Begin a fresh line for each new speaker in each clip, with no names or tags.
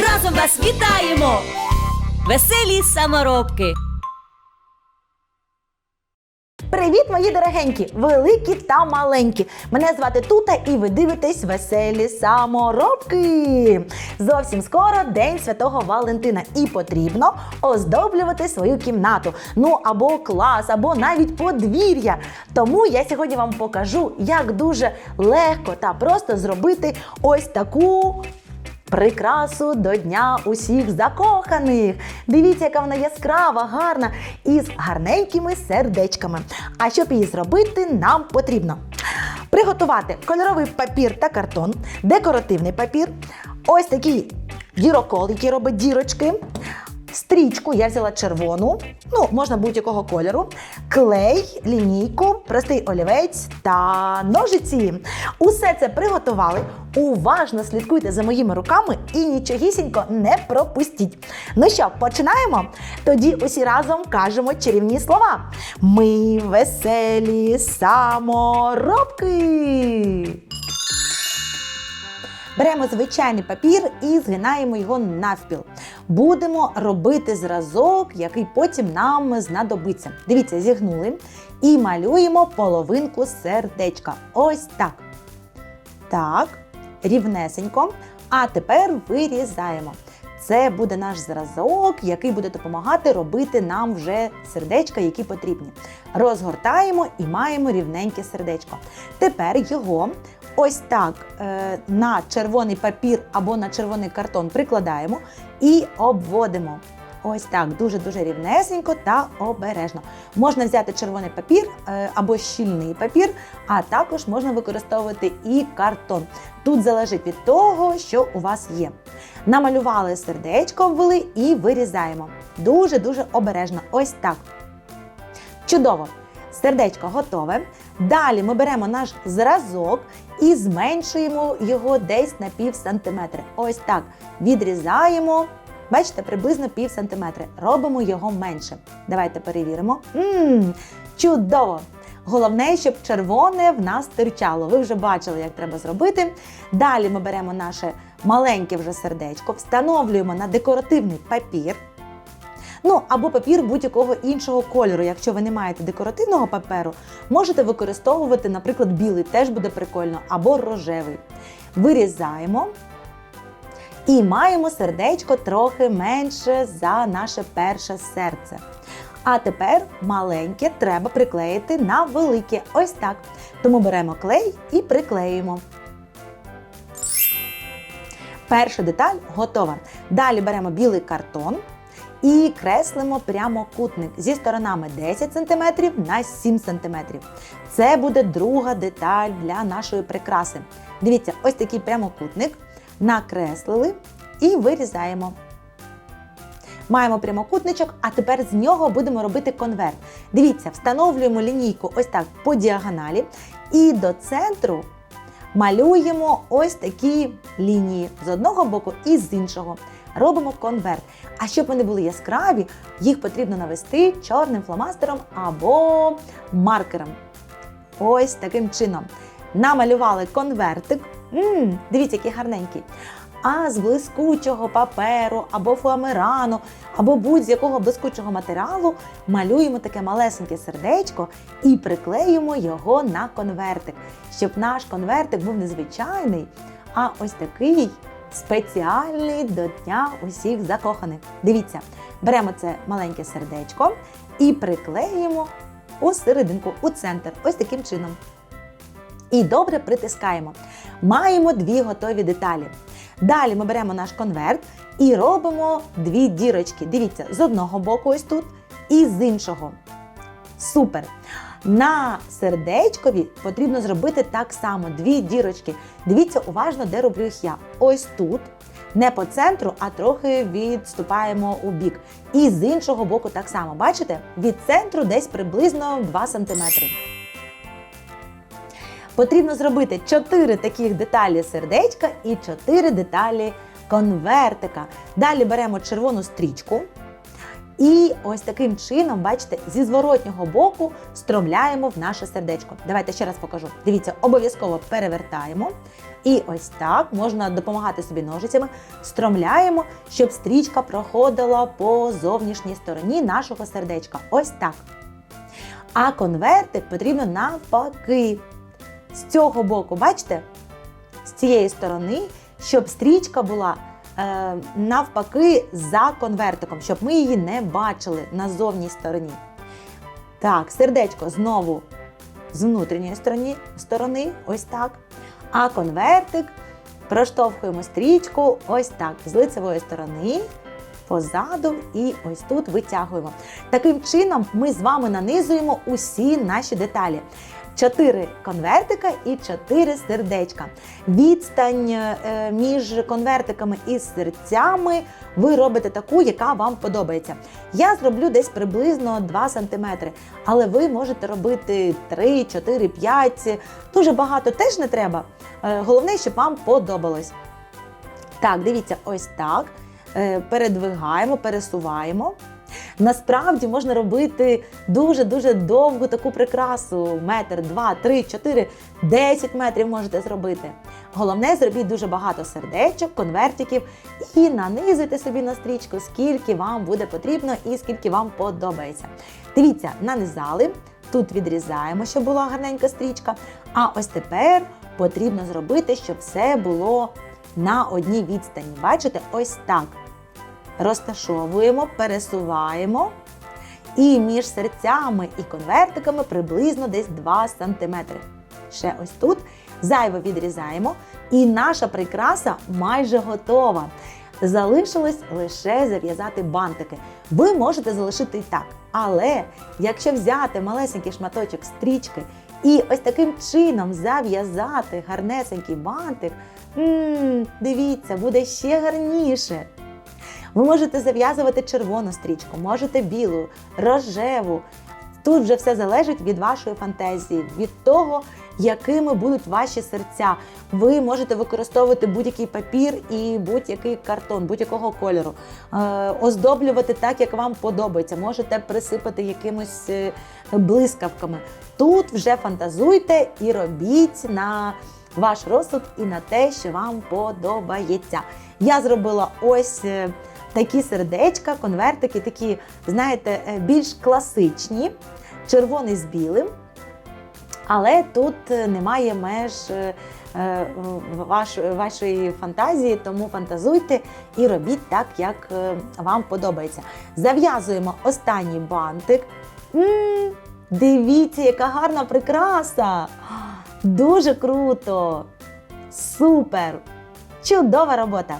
разом вас вітаємо, веселі саморобки.
Привіт, мої дорогенькі, великі та маленькі. Мене звати Тута, і ви дивитесь веселі саморобки. Зовсім скоро День Святого Валентина, і потрібно оздоблювати свою кімнату. Ну або клас, або навіть подвір'я. Тому я сьогодні вам покажу, як дуже легко та просто зробити ось таку прикрасу до Дня усіх закоханих. Дивіться, яка вона яскрава, гарна і з гарненькими сердечками. А щоб її зробити, нам потрібно приготувати кольоровий папір та картон, декоративний папір, ось такий дірокол, який робить дірочки. Стрічку я взяла червону, ну можна будь-якого кольору, клей, лінійку, простий олівець та ножиці. Усе це приготували. Уважно слідкуйте за моїми руками і нічогісінько не пропустіть. Ну що, починаємо? Тоді усі разом кажемо чарівні слова. Ми веселі саморобки. Беремо звичайний папір і згинаємо його навпіл. Будемо робити зразок, який потім нам знадобиться. Дивіться, зігнули і малюємо половинку сердечка. Ось так. Так, рівнесенько. А тепер вирізаємо. Це буде наш зразок, який буде допомагати робити нам вже сердечка, які потрібні. Розгортаємо і маємо рівненьке сердечко. Тепер його ось так е, на червоний папір або на червоний картон прикладаємо і обводимо. Ось так, дуже-дуже рівнесенько та обережно. Можна взяти червоний папір е, або щільний папір, а також можна використовувати і картон. Тут залежить від того, що у вас є. Намалювали сердечко, ввели і вирізаємо. Дуже-дуже обережно. Ось так. Чудово! Сердечко готове. Далі ми беремо наш зразок і зменшуємо його десь на пів сантиметри. Ось так. Відрізаємо. Бачите, приблизно пів сантиметри. Робимо його менше. Давайте перевіримо. Мм, чудово! Головне, щоб червоне в нас стирчало. Ви вже бачили, як треба зробити. Далі ми беремо наше маленьке вже сердечко, встановлюємо на декоративний папір. Ну, або папір будь-якого іншого кольору. Якщо ви не маєте декоративного паперу, можете використовувати, наприклад, білий, теж буде прикольно, або рожевий. Вирізаємо і маємо сердечко трохи менше за наше перше серце. А тепер маленьке треба приклеїти на велике. Ось так. Тому беремо клей і приклеюємо. Перша деталь готова. Далі беремо білий картон і креслимо прямокутник зі сторонами 10 см на 7 см. Це буде друга деталь для нашої прикраси. Дивіться, ось такий прямокутник накреслили і вирізаємо. Маємо прямокутничок, а тепер з нього будемо робити конверт. Дивіться, встановлюємо лінійку ось так по діагоналі і до центру малюємо ось такі лінії з одного боку і з іншого. Робимо конверт. А щоб вони були яскраві, їх потрібно навести чорним фломастером або маркером. Ось таким чином. Намалювали конвертик. М-м, дивіться, який гарненький. А з блискучого паперу або фоамирану, або будь-якого блискучого матеріалу малюємо таке малесеньке сердечко і приклеїмо його на конвертик, щоб наш конвертик був не звичайний, а ось такий спеціальний до Дня усіх закоханих. Дивіться, беремо це маленьке сердечко і приклеїмо у серединку, у центр, ось таким чином. І добре притискаємо. Маємо дві готові деталі. Далі ми беремо наш конверт і робимо дві дірочки. Дивіться, з одного боку ось тут і з іншого. Супер! На сердечкові потрібно зробити так само дві дірочки. Дивіться уважно, де роблю їх я. Ось тут. Не по центру, а трохи відступаємо у бік. І з іншого боку так само. Бачите? Від центру десь приблизно 2 см. Потрібно зробити 4 таких деталі сердечка і 4 деталі конвертика. Далі беремо червону стрічку. І ось таким чином, бачите, зі зворотнього боку стромляємо в наше сердечко. Давайте ще раз покажу. Дивіться, обов'язково перевертаємо. І ось так можна допомагати собі ножицями. Стромляємо, щоб стрічка проходила по зовнішній стороні нашого сердечка. Ось так. А конвертик потрібно навпаки. З цього боку, бачите? З цієї сторони, щоб стрічка була навпаки за конвертиком, щоб ми її не бачили на зовній стороні. Так, сердечко знову з внутрішньої сторони, сторони, ось так. А конвертик проштовхуємо стрічку ось так, з лицевої сторони, позаду і ось тут витягуємо. Таким чином ми з вами нанизуємо усі наші деталі. 4 конвертика і 4 сердечка. Відстань е, між конвертиками і серцями ви робите таку, яка вам подобається. Я зроблю десь приблизно 2 см, але ви можете робити 3, 4, 5. Дуже багато теж не треба. Е, Головне, щоб вам подобалось. Так, дивіться, ось так. Е, Передвигаємо, пересуваємо. Насправді можна робити дуже-дуже довгу таку прикрасу. Метр, два, три, чотири, десять метрів можете зробити. Головне, зробіть дуже багато сердечок, конвертиків і нанизуйте собі на стрічку, скільки вам буде потрібно і скільки вам подобається. Дивіться, нанизали, тут відрізаємо, щоб була гарненька стрічка. А ось тепер потрібно зробити, щоб все було на одній відстані. Бачите, ось так розташовуємо, пересуваємо. І між серцями і конвертиками приблизно десь 2 см. Ще ось тут зайве відрізаємо. І наша прикраса майже готова. Залишилось лише зав'язати бантики. Ви можете залишити і так. Але якщо взяти малесенький шматочок стрічки і ось таким чином зав'язати гарнесенький бантик, м дивіться, буде ще гарніше. Ви можете зав'язувати червону стрічку, можете білу, рожеву. Тут вже все залежить від вашої фантазії, від того, якими будуть ваші серця. Ви можете використовувати будь-який папір і будь-який картон, будь-якого кольору, е, оздоблювати так, як вам подобається. Можете присипати якимось е, блискавками. Тут вже фантазуйте і робіть на ваш розсуд і на те, що вам подобається. Я зробила ось. Такі сердечка, конвертики, такі, знаєте, е, більш класичні, червоний з білим. Але тут е, немає меж е, ваш, вашої фантазії, тому фантазуйте і робіть так, як вам подобається. Зав'язуємо останній бантик. м дивіться, яка гарна прикраса! Дуже круто! Супер! Чудова робота!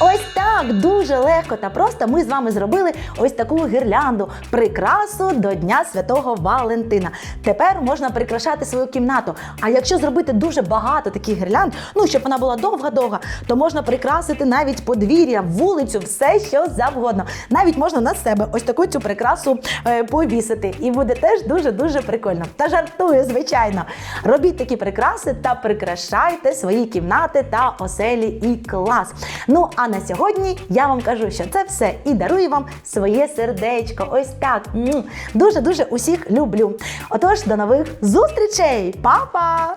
Ось так дуже легко та просто ми з вами зробили ось таку гірлянду, прикрасу до Дня Святого Валентина. Тепер можна прикрашати свою кімнату. А якщо зробити дуже багато таких гірлянд, ну щоб вона була довга-довга, то можна прикрасити навіть подвір'я, вулицю, все що завгодно. Навіть можна на себе ось таку цю прикрасу е, повісити. І буде теж дуже-дуже прикольно. Та жартую, звичайно. Робіть такі прикраси та прикрашайте свої кімнати та оселі і клас. Ну а на сьогодні я вам кажу, що це все і дарую вам своє сердечко. Ось так. Дуже-дуже усіх люблю. Отож, до нових зустрічей! Па-па!